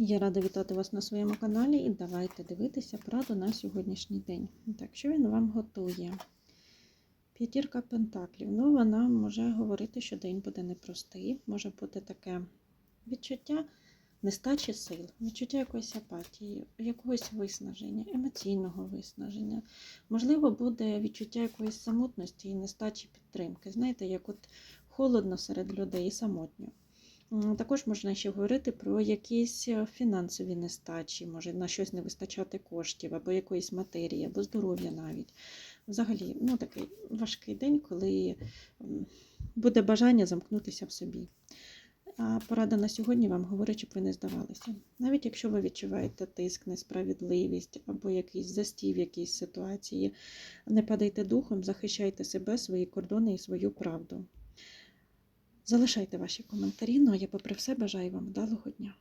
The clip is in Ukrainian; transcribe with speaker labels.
Speaker 1: Я рада вітати вас на своєму каналі і давайте дивитися пораду на сьогоднішній день. Так, що він вам готує? П'ятірка пентаклів. Ну, вона може говорити, що день буде непростий, може бути таке відчуття нестачі сил, відчуття якоїсь апатії, якогось виснаження, емоційного виснаження. Можливо, буде відчуття якоїсь самотності і нестачі підтримки. Знаєте, як от холодно серед людей і самотньо. Також можна ще говорити про якісь е, фінансові нестачі, може на щось не вистачати коштів, або якоїсь матерії, або здоров'я навіть. Взагалі, ну такий важкий день, коли буде бажання замкнутися в собі. А порада на сьогодні вам говорить, щоб ви не здавалися. Навіть якщо ви відчуваєте тиск, несправедливість або якийсь застій в якійсь ситуації, не падайте духом, захищайте себе, свої кордони і свою правду. Залишайте ваші коментарі. Ну а я, попри все, бажаю вам вдалого дня.